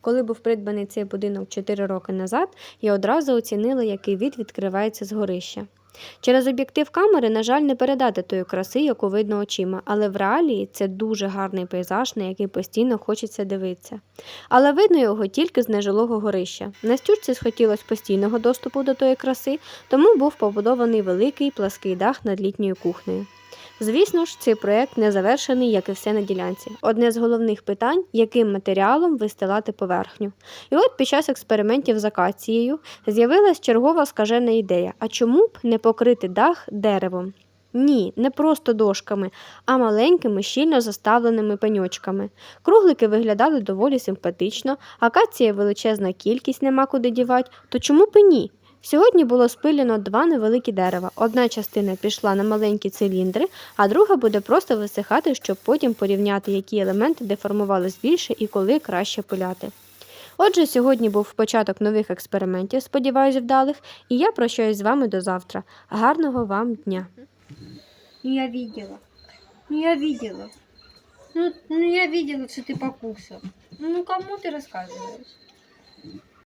Коли був придбаний цей будинок 4 роки назад, я одразу оцінила, який від відкривається з горища. Через об'єктив камери, на жаль, не передати тої краси, яку видно очима, але в реалії це дуже гарний пейзаж, на який постійно хочеться дивитися. Але видно його тільки з нежилого горища. Настюрці схотілося постійного доступу до тої краси, тому був побудований великий плаский дах над літньою кухнею. Звісно ж, цей проект не завершений, як і все на ділянці. Одне з головних питань, яким матеріалом вистилати поверхню. І от під час експериментів з акацією з'явилась чергова скажена ідея: а чому б не покрити дах деревом? Ні, не просто дошками, а маленькими, щільно заставленими пеньочками. Круглики виглядали доволі симпатично, акація величезна кількість, нема куди дівати, то чому б і ні? Сьогодні було спилено два невеликі дерева. Одна частина пішла на маленькі циліндри, а друга буде просто висихати, щоб потім порівняти, які елементи деформувались більше і коли краще пиляти. Отже, сьогодні був початок нових експериментів, сподіваюсь, вдалих, і я прощаюсь з вами до завтра. Гарного вам дня! Ну, я видела. Ну, я видела. Ну, ну я видела, что ты покушал. Ну, кому ты рассказываешь?